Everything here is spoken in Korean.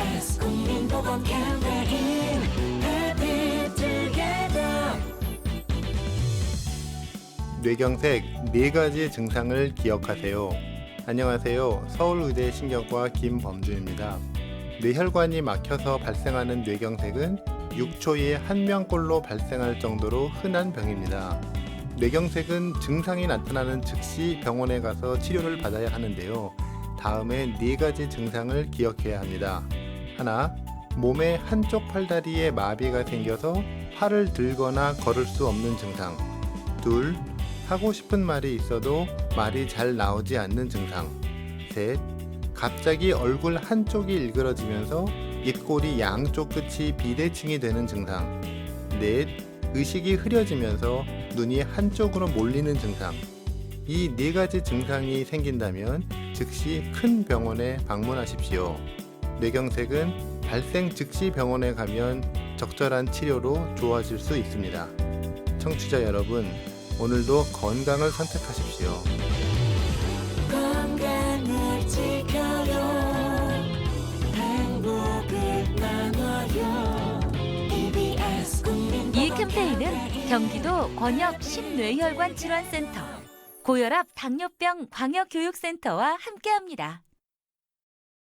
TBS 국민보건 캠페인 Happy Together 뇌경색 네 가지 증상을 기억하세요. 안녕하세요. 서울의대 신경과 김범준입니다. 뇌혈관이 막혀서 발생하는 뇌경색은 6초에 한 명꼴로 발생할 정도로 흔한 병입니다. 뇌경색은 증상이 나타나는 즉시 병원에 가서 치료를 받아야 하는데요. 다음에 네 가지 증상을 기억해야 합니다. 하나, 몸의 한쪽 팔다리에 마비가 생겨서 팔을 들거나 걸을 수 없는 증상. 둘, 하고 싶은 말이 있어도 말이 잘 나오지 않는 증상. 셋, 갑자기 얼굴 한쪽이 일그러지면서 입꼬리 양쪽 끝이 비대칭이 되는 증상. 넷, 의식이 흐려지면서 눈이 한쪽으로 몰리는 증상. 이 네 가지 증상이 생긴다면 즉시 큰 병원에 방문하십시오. 뇌경색은 발생 즉시 병원에 가면 적절한 치료로 좋아질 수 있습니다. 청취자 여러분, 오늘도 건강을 선택하십시오. 건강을 지켜요 행복을 나눠요 국민보건 이 캠페인은 경기도 권역 신뇌혈관 질환센터, 고혈압 당뇨병 광역교육센터와 함께합니다.